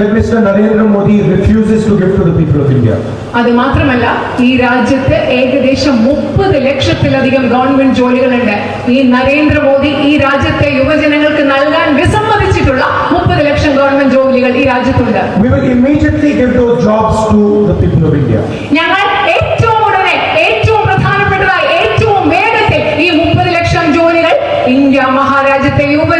that Minister Narendra Modi refuses to give to the people of India. അത് മാത്രമല്ല ഈ രാജ്യത്ത് ഏകദേശം മുപ്പത് ലക്ഷത്തിലധികം ഗവൺമെന്റ് ജോലികളുണ്ട് ഈ നരേന്ദ്രമോദി ഈ രാജ്യത്തെ യുവജനങ്ങൾക്ക് നൽകാൻ വിസമ്മതിച്ചിട്ടുള്ള മുപ്പത് ലക്ഷം ഗവൺമെന്റ് ജോലികൾ ഈ രാജ്യത്തുണ്ട് We will immediately give those jobs to the people of India. ഞങ്ങൾ ഏറ്റവും ഉടനെ ഏറ്റവും പ്രധാനപ്പെട്ടതായി ഏറ്റവും വേഗത്തിൽ ഈ മുപ്പത് ലക്ഷം ജോലികൾ ഇന്ത്യ മഹാരാജ്യത്തെ യുവജനങ്ങൾക്ക്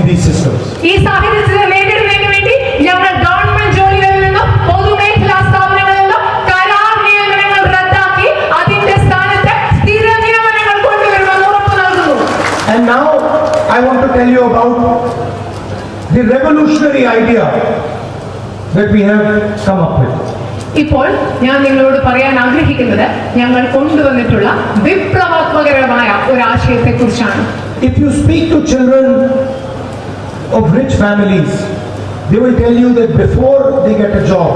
in these systems. ഈ സാഹചര്യത്തെ നേരിടുന്നതിന് വേണ്ടി ഞങ്ങൾ ഗവൺമെന്റ് ജോലികളിൽ നിന്നും പൊതുമേഖലാ സ്ഥാപനങ്ങളിൽ നിന്നും കരാർ നിയമനങ്ങൾ റദ്ദാക്കി അതിന്റെ സ്ഥാനത്ത് സ്ഥിര നിയമനങ്ങൾ കൊണ്ടുവരുമെന്ന് ഉറപ്പ് നൽകുന്നു And now I want to tell you about the revolutionary idea that we have come up with. ഇപ്പോൾ ഞാൻ നിങ്ങളോട് പറയാൻ ആഗ്രഹിക്കുന്നത് ഞങ്ങൾ കൊണ്ടുവന്നിട്ടുള്ള വിപ്ലവാത്മകരമായ ഒരു ആശയത്തെ കുറിച്ചാണ് If you speak to children of rich families, they will tell you that before they get a job,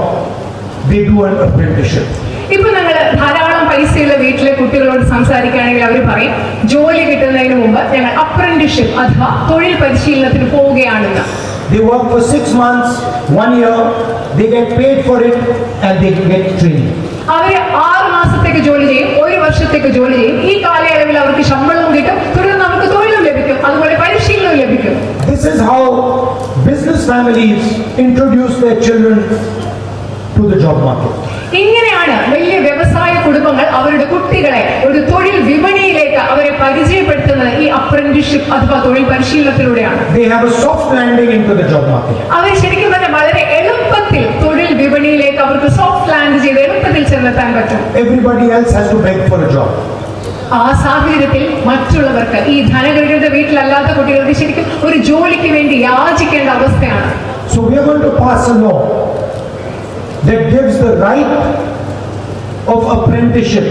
they do an apprenticeship. ഇപ്പൊ ഞങ്ങൾ ധാരാളം പൈസയുള്ള വീട്ടിലെ കുട്ടികളോട് സംസാരിക്കുകയാണെങ്കിൽ അവർ പറയും ജോലി കിട്ടുന്നതിന് മുമ്പ് ഞങ്ങൾ അപ്രന്റിഷിപ്പ് അഥവാ തൊഴിൽ പരിശീലനത്തിന് പോവുകയാണെന്ന് They work for six months, one year, they get paid for it and they get training. അവർ ആറ് മാസത്തേക്ക് ജോലി ചെയ്യും ഒരു വർഷത്തേക്ക് ജോലി ചെയ്യും ഈ കാലയളവിൽ അവർക്ക് ശമ്പളവും കിട്ടും തുടർന്ന് അവർക്ക് തൊഴിലും ലഭിക്കും അതുപോലെ പരിശീലനവും ലഭിക്കും This is how business families introduce their children to the job market. ഇങ്ങനെയാണ് വലിയ വ്യവസായ കുടുംബങ്ങൾ അവരുടെ കുട്ടികളെ ഒരു തൊഴിൽ വിപണിയിലേക്ക് അവരെ പരിചയപ്പെടുത്തുന്നത് ഈ അപ്രന്റിഷിപ്പ് അഥവാ തൊഴിൽ പരിശീലനത്തിലൂടെയാണ് They have a soft landing into the job market. അവർ ശരിക്കും തന്നെ വളരെ എളുപ്പത്തിൽ തൊഴിൽ വിപണിയിലേക്ക് അവർക്ക് സോഫ്റ്റ് ലാൻഡ് ചെയ്ത് എളുപ്പത്തിൽ ചെന്നെത്താൻ പറ്റും ആ സാഹചര്യത്തിൽ മറ്റുള്ളവർക്ക് ഈ ധനകരുടെ വീട്ടിലല്ലാത്ത കുട്ടികൾക്ക് ശരിക്കും ഒരു ജോലിക്ക് വേണ്ടി യാചിക്കേണ്ട അവസ്ഥയാണ് So we are going to pass a law that gives the right of apprenticeship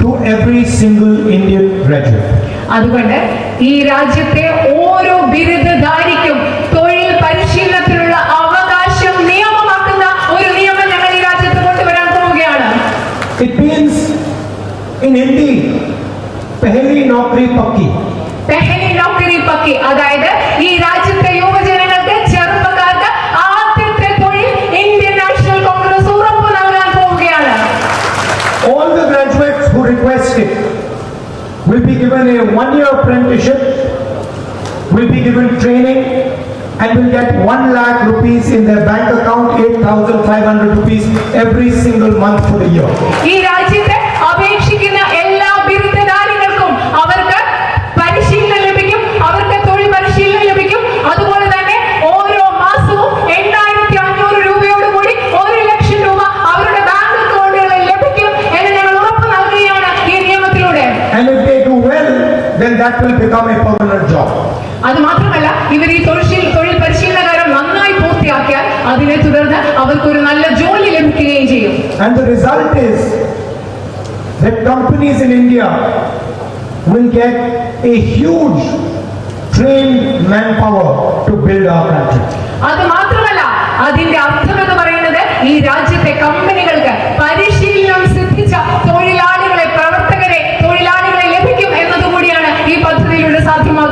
to every single Indian graduate. അതുകൊണ്ട് ഈ രാജ്യത്തെ ഓരോ ബിരുദധാരിക്കും തൊഴിൽ പരിശീലനത്തിനുള്ള അവകാശം നിയമമാക്കുന്ന ഒരു നിയമം ഞങ്ങൾ ഈ രാജ്യത്ത് കൊണ്ടുവരാൻ പോവുകയാണ് It means in Hindi, pehli naukri pakki. Pehli Naukri Pakki അതായത് ഈ രാജ്യത്തെ യുവജനങ്ങൾക്ക് ചെറുപ്പക്കാർക്ക് ആദ്യത്തെ തൊഴിൽ ഇന്ത്യൻ നാഷണൽ കോൺഗ്രസ് ഉറപ്പു നൽകാൻ പോവുകയാണ് All the graduates who request it will be given a one-year apprenticeship, will be given training, and will get 1 lakh rupees in their bank account, 8,500 rupees every single month for the year. ഈ രാജ്യത്തെ That will become a permanent job. അത് മാത്രമല്ല ഇവർ ഈ തൊഴിൽ തൊഴിൽ പരിശീലനകാരം നന്നായി പൂർത്തിയാക്കിയാൽ അതിനെ തുടർന്ന് അവർക്കൊരു നല്ല ജോലി ലഭിക്കുകയും ചെയ്യും And the result is that companies in India will get a huge trained manpower to build our country. അത് മാത്രമല്ല അതിന്റെ അർത്ഥം എന്ന് പറയുന്നത് ഈ രാജ്യത്തെ കമ്പനികൾക്ക്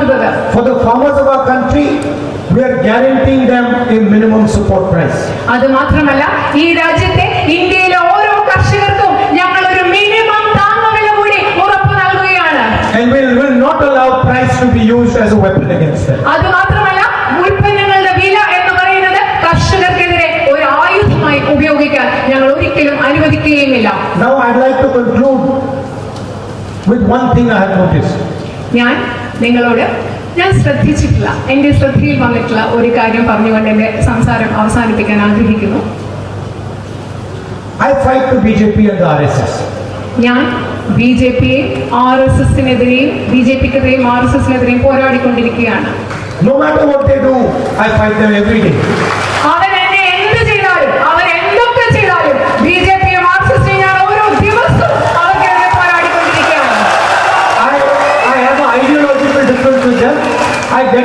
For the farmers of our country, we are guaranteeing them a minimum support price. അത് മാത്രമല്ല ഈ രാജ്യത്തെ ഇന്ത്യയിലെ ഓരോ കർഷകർക്കും ഞങ്ങൾ ഒരു മിനിമം താങ്ങുവില കൂടി ഉറപ്പ് നൽകുകയാണ് And we will not allow price to be used as a weapon against them. അത് മാത്രമല്ല ഉൽപ്പന്നങ്ങളുടെ വില എന്ന് പറയുന്നത് കർഷകർക്കെതിരെ ഒരു ആയുധമായി ഉപയോഗിക്കാൻ ഞങ്ങൾ ഒരിക്കലും അനുവദിക്കുകയുമില്ല Now I'd like to conclude with one thing I have noticed. ഞാൻ നിങ്ങളോട് ഞാൻ ശ്രദ്ധിച്ചിട്ടില്ല എന്റെ ശ്രദ്ധയിൽ വന്നിട്ടുള്ള ഒരു കാര്യം പറഞ്ഞുകൊണ്ട് എന്റെ സംസാരം അവസാനിപ്പിക്കാൻ ആഗ്രഹിക്കുന്നു I fight the BJP and the RSS. ഞാൻ ബി ജെ പിയെ ആർ എസ് എസിനെതിരെയും ബി ജെ പിക്കെതിരെയും ആർ എസ് എസിനെതിരെയും പോരാടിക്കൊണ്ടിരിക്കുകയാണ് No matter what they do, I fight them every day.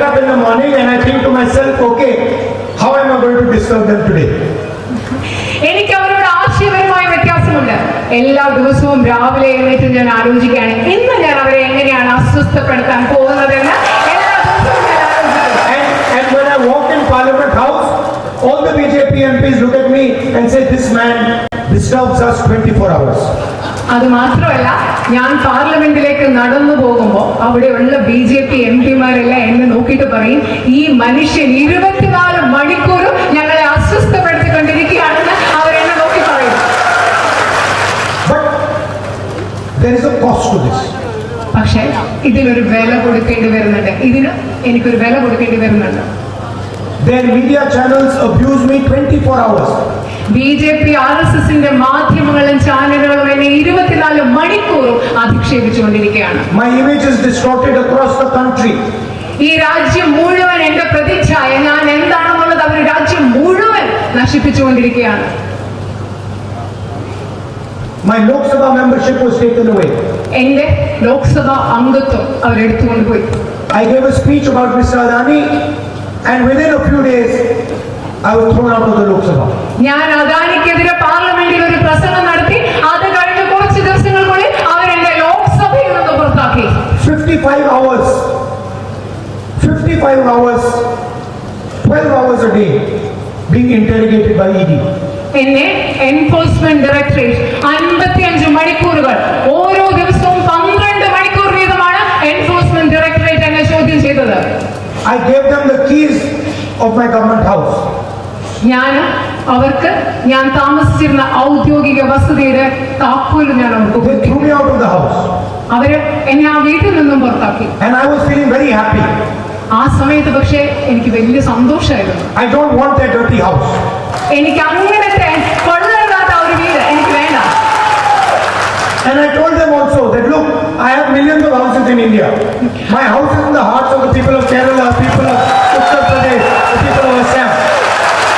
up in the morning and I think to myself, okay, how am I going to disturb them today? എനിക്ക് അവരോട് ആശയപരമായ വ്യത്യാസമുണ്ട് എല്ലാ ദിവസവും രാവിലെ എഴുന്നേറ്റ് ഞാൻ ആലോചിക്കുകയാണ് ഇന്ന് ഞാൻ അവരെ എങ്ങനെയാണ് അസ്വസ്ഥപ്പെടുത്താൻ പോകുന്നതെന്ന് എല്ലാ ദിവസവും ഞാൻ ആലോചിക്കും And, and when I walk in Parliament House, all the BJP MPs look at me and say, this man disturbs us 24 hours. അത് മാത്രമല്ല ഞാൻ പാർലമെന്റിലേക്ക് നടന്നു പോകുമ്പോൾ അവിടെയുള്ള ബി ജെ പി എം പിമാരെല്ലാം എന്നെ നോക്കിയിട്ട് പറയും ഈ മനുഷ്യൻ ഇരുപത്തിനാല് മണിക്കൂറും ഞങ്ങളെ അസ്വസ്ഥപ്പെടുത്തിക്കൊണ്ടിരിക്കുകയാണെന്ന് അവരെന്നെ നോക്കി പറയും. പക്ഷേ ഇതിനൊരു വില കൊടുക്കേണ്ടി വരുന്നുണ്ട്. ഇതിന് എനിക്കൊരു വില കൊടുക്കേണ്ടി വരുന്നുണ്ട്. Their media channels abuse me 24 hours. B J P R S എസിന്റെ മാധ്യമങ്ങളും ചാനലുകളും എന്നെ ഇരുപത്തിനാല് മണിക്കൂറും അധിക്ഷേപിച്ചുകൊണ്ടിരിക്കുകയാണ് My image is distorted across the country. ഈ രാജ്യം മുഴുവൻ എന്റെ പ്രതിച്ഛായ ഞാൻ എന്താണെന്നുള്ളത് അവർ രാജ്യം മുഴുവൻ നശിപ്പിച്ചുകൊണ്ടിരിക്കുകയാണ് My Lok Sabha membership was taken away. എന്റെ ലോക്സഭാ അംഗത്വം അവരെടുത്തുകൊണ്ടുപോയി I gave a speech about Mr. Adani and within a few days, I was thrown out of the Lok Sabha. ഞാൻ അദാനിക്കെതിരെ പാർലമെന്റിൽ ഒരു പ്രസംഗം നടത്തി അത് കഴിഞ്ഞ കുറച്ച് ദിവസങ്ങൾക്കുള്ളിൽ അവരെന്നെ ലോക്സഭയിൽ നിന്ന് പുറത്താക്കി 55 hours, 55 hours, 12 hours a day being interrogated by ED. എന്നെ എൻഫോഴ്സ്മെന്റ് ഡയറക്ടറേറ്റ് അൻപത്തിയഞ്ച് മണിക്കൂറുകൾ ഓരോ ദിവസവും പന്ത്രണ്ട് മണിക്കൂർ വീതമാണ് എൻഫോഴ്സ്മെന്റ് ഡയറക്ടറേറ്റ് എന്നെ ചോദ്യം ചെയ്തത് I gave them the keys of my government house. ഞാൻ അവർക്ക് ഞാൻ താമസിച്ചിരുന്ന ഔദ്യോഗിക വസതിയുടെ താക്കോൽ ഞാൻ അവർക്ക്. അവർ എന്നെ ആ വീട്ടിൽ നിന്നും പുറത്താക്കി I was feeling very happy. ആ സമയത്ത് പക്ഷേ എനിക്ക് വലിയ സന്തോഷമായിരുന്നു I don't want that dirty house. എനിക്ക് അങ്ങനത്തെ കൊള്ളരുതാത്ത ഒരു വീട് എനിക്ക് വേണ്ട And I told them also that look, I have millions of houses in India. My house is in the hearts of the people of Kerala, people of Uttar Pradesh, the people of Assam.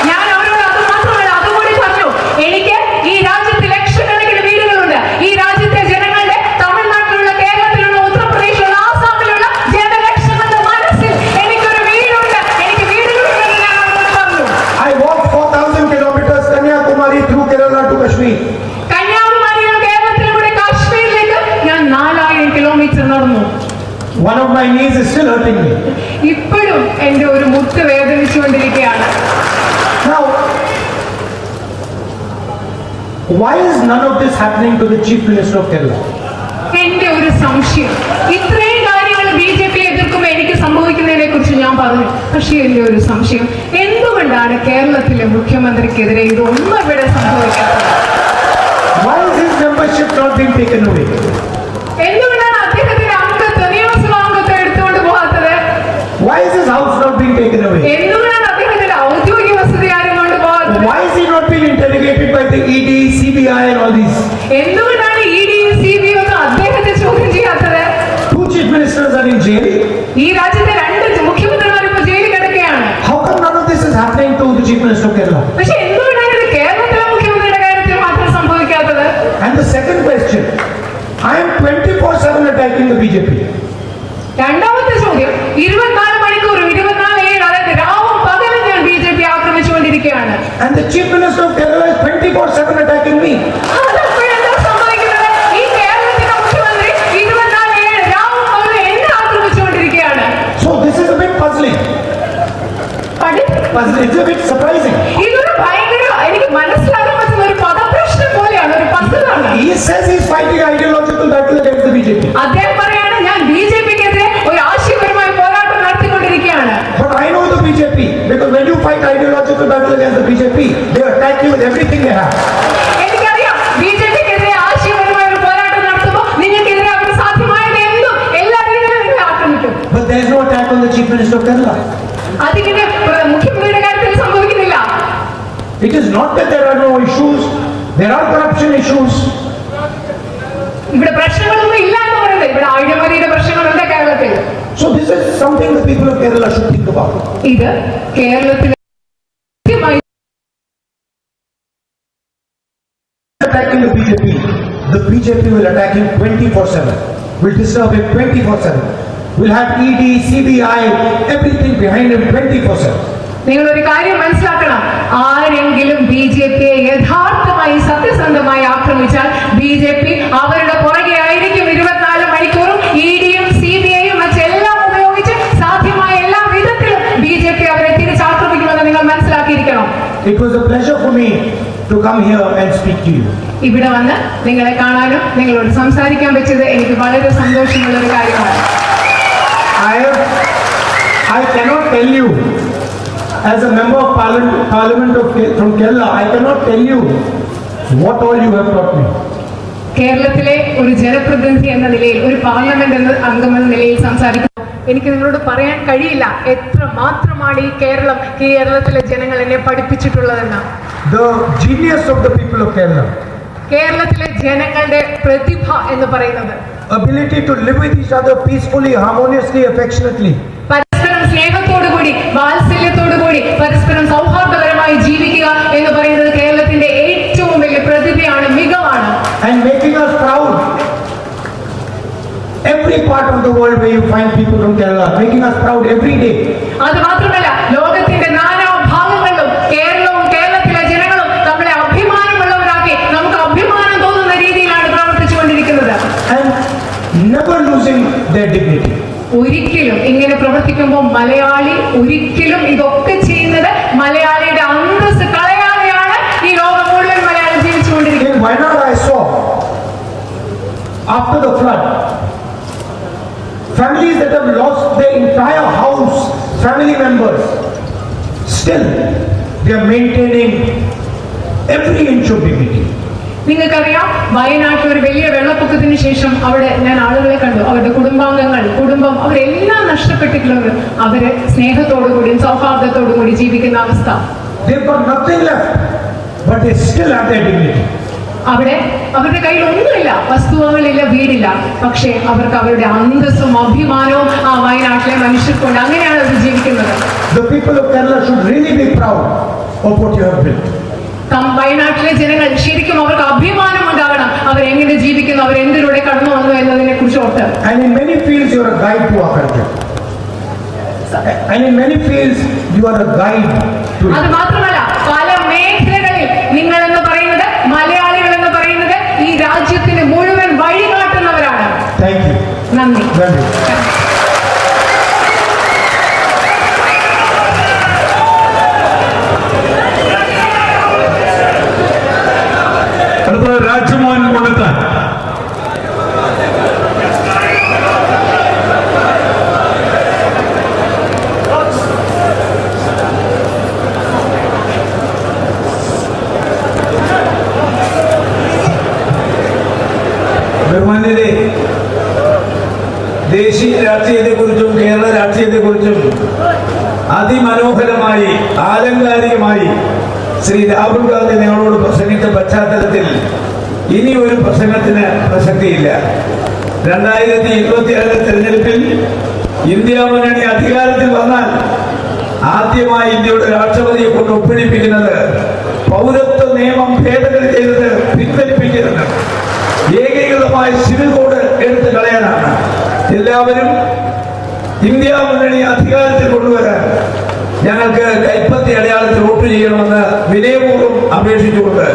ഞാൻ അവരോട് അത് മാത്രമല്ല അതുകൂടി പറഞ്ഞു എനിക്ക് ഈ രാജ്യത്ത് ലക്ഷക്കണക്കിന് വീടുകളുണ്ട് ഈ രാജ്യത്തെ ജനങ്ങളുടെ തമിഴ്നാട്ടിലുള്ള കേരളത്തിലുള്ള ഉത്തർപ്രദേശിലുള്ള ആസാമിലുള്ള ജനലക്ഷങ്ങളുടെ മനസ്സിൽ എനിക്കൊരു വീടുണ്ട് എനിക്ക് വീടുകളുണ്ടെന്ന് ഞാൻ അവരോട് പറഞ്ഞു I walked 4,000 kilometers Kanyakumari through Kerala to Kashmir. കന്യാകുമാരിയിലും കേരളത്തിലൂടെ കാശ്മീരിലേക്ക് ഞാൻ നാലായിരം കിലോമീറ്റർ നടന്നു One of my ഇപ്പോഴും എന്റെ ഒരു മുത്ത് വേദനിച്ചുകൊണ്ടിരിക്കുകയാണ്. Now, why is none of this happening to the Chief Minister of Kerala? എന്റെ ഒരു സംശയം. ഇത്രയും കാര്യങ്ങൾ ബി ജെ പി എതിർക്കുമ്പോൾ എനിക്ക് സംഭവിക്കുന്നതിനെ കുറിച്ച് ഞാൻ പറഞ്ഞു. പക്ഷേ എന്റെ ഒരു സംശയം. എന്തുകൊണ്ടാണ് കേരളത്തിലെ മുഖ്യമന്ത്രിക്കെതിരെ ഇതൊന്നും ഇവിടെ സംഭവിക്കാത്തത്? Why is his membership not being taken away? interrogated by the E ED, CBI and all these? എന്തുകൊണ്ടാണ് ഇ ഡി സി ബി ഒന്നും അദ്ദേഹത്തെ ചോദ്യം ചെയ്യാത്തത് Two chief ministers are in jail. ഈ രാജ്യത്തെ എന്തും എല്ലാ രീതിയിലും നിങ്ങളെ ആക്രമിക്കും But there is no attack on the chief minister of Kerala. അതിങ്ങനെ പ്ര- മുഖ്യമന്ത്രിയുടെ കാര്യത്തിൽ സംഭവിക്കുന്നില്ല It is not that there are no issues. There are corruption issues. ഇവിടെ പ്രശ്നങ്ങളൊന്നും ഇല്ല എന്ന് പറയുന്നത് ഇവിടെ അഴിമതിയുടെ പ്രശ്നങ്ങളുണ്ട് കേരളത്തിൽ So this is something the people of Kerala should think about. ഇത് കേരളത്തിലെ BJP, the BJP will attack him 24/7. Will disturb him 24/7. Will have E ED, CBI, everything behind him 24/7. നിങ്ങൾ ഒരു കാര്യം മനസ്സിലാക്കണം ആരെങ്കിലും ബി ജെ പിയെ യഥാർത്ഥമായി സത്യസന്ധമായി ആക്രമിച്ചാൽ ബി ജെ പി അവരുടെ പുറകെ ആയിരിക്കും ഇരുപത്തിനാല് മണിക്കൂറും ഇ ഡിയും സി ബി ഐയും മറ്റെല്ലാം ഉപയോഗിച്ച് സാധ്യമായ എല്ലാ വിധത്തിലും ബി ജെ പി അവരെ തിരിച്ചാക്രമിക്കുമെന്ന് നിങ്ങൾ മനസ്സിലാക്കിയിരിക്കണം It was a pleasure for me to come here and speak to you. ഇവിടെ വന്ന് നിങ്ങളെ കാണാനും നിങ്ങളോട് സംസാരിക്കാൻ പറ്റിയത് എനിക്ക് വളരെ സന്തോഷമുള്ള ഒരു കാര്യമാണ്. I cannot tell you, as a member of parliament, parliament of, from Kerala, I cannot tell you what all you have taught me. കേരളത്തിലെ ഒരു ജനപ്രതിനിധി എന്ന നിലയിൽ ഒരു പാർലമെന്റ് എന്ന അംഗം എന്ന നിലയിൽ സംസാരിക്കുന്നു എനിക്ക് നിങ്ങളോട് പറയാൻ കഴിയില്ല. എത്ര മാത്രമാണ് ഈ കേരളം കേരളത്തിലെ ജനങ്ങൾ എന്നെ പഠിപ്പിച്ചിട്ടുള്ളതെന്ന്. The genius of the people of Kerala, കേരളത്തിലെ ജനങ്ങളുടെ പ്രതിഭ എന്ന് പറയുന്നത് ability to live with each other peacefully, harmoniously, affectionately. പരസ്പരം സ്നേഹത്തോടുകൂടി വാത്സല്യത്തോടുകൂടി പരസ്പരം സൗഹാർദ്ദപരമായി ജീവിക്കുക എന്ന് പറയുന്നത് കേരളത്തിന്റെ ഏറ്റവും വലിയ പ്രതിഭയാണ് മികവാണ് and making us proud. Every part of the world where you find people from Kerala, making us proud every day. അത് മാത്രമല്ല losing their dignity. ഒരിക്കലും ഇങ്ങനെ പ്രവർത്തിക്കുമ്പോൾ മലയാളി ഒരിക്കലും ഇതൊക്കെ ചെയ്യുന്നത് മലയാളിയുടെ അന്തസ് കളയാതെയാണ് ഈ ലോകം മുഴുവൻ Malayalam ജീവിച്ചുകൊണ്ടിരിക്കുന്നത് In Wayanad, I saw after the flood, families that have lost their entire house, family members, still they are maintaining every inch of dignity. നിങ്ങൾക്കറിയാം വയനാട്ടിൽ ഒരു വലിയ വെള്ളപ്പൊക്കത്തിന് ശേഷം അവിടെ ഞാൻ ആളുകളെ കണ്ടു. അവരുടെ കുടുംബാംഗങ്ങൾ കുടുംബം അവരെല്ലാം നഷ്ടപ്പെട്ടിട്ടുള്ളവർ അവർ സ്നേഹത്തോടു കൂടിയും സൗഹാർദ്ദത്തോടു കൂടി ജീവിക്കുന്ന അവസ്ഥ അവിടെ അവരുടെ കയ്യിൽ ഒന്നുമില്ല വസ്തുവകളില്ല വീടില്ല. പക്ഷേ അവർക്ക് അവരുടെ അന്തസ്സും അഭിമാനവും ആ വയനാട്ടിലെ മനുഷ്യർക്കുണ്ട് അങ്ങനെയാണ് അവർ ജീവിക്കുന്നത്. The people of Kerala should really be proud of what you have built. വയനാട്ടിലെ ജനങ്ങൾ ശരിക്കും അവർക്ക് അഭിമാനം ഉണ്ടാകണം എങ്ങനെ ജീവിക്കുന്നു അവർ അവരെന്തിലൂടെ കടന്നു വന്നു എന്നതിനെ കുറിച്ച് ഓർത്ത് And in many fields, you are a guide to our country. And in many fields, you are a guide to അത് മാത്രമല്ല പല മേഖലകളിൽ നിങ്ങൾ എന്ന് പറയുന്നത് മലയാളികൾ എന്ന് പറയുന്നത് ഈ രാജ്യത്തിന് മുഴുവൻ വഴികാട്ടുന്നവരാണ് Thank you. നന്ദി. ശ്രീ രാഹുൽ ഗാന്ധി നിങ്ങളോട് പ്രസംഗിച്ച പശ്ചാത്തലത്തിൽ ഇനി ഒരു പ്രസംഗത്തിന് പ്രസക്തിയില്ല. രണ്ടായിരത്തി ഇരുപത്തിയേഴ് തെരഞ്ഞെടുപ്പിൽ ഇന്ത്യ മുന്നണി അധികാരത്തിൽ വന്നാൽ ആദ്യമായി ഇന്ത്യയുടെ രാഷ്ട്രപതിയെ കൊണ്ട് ഒപ്പിടിപ്പിക്കുന്നത് പൗരത്വ നിയമം ഭേദഗതി ചെയ്തത് പിൻവലിപ്പിക്കരുത്. ഏകീകൃതമായ സിവിൽ കോഡ് എടുത്തു കളയാനാണ്. എല്ലാവരും ഇന്ത്യ മുന്നണി അധികാരത്തിൽ കൊണ്ടുവരാൻ ഞങ്ങൾക്ക് കൈപ്പത്തി അടയാളത്തിൽ വോട്ട് ചെയ്യണമെന്ന് വിനയപൂർവം അപേക്ഷിച്ചുകൊണ്ട്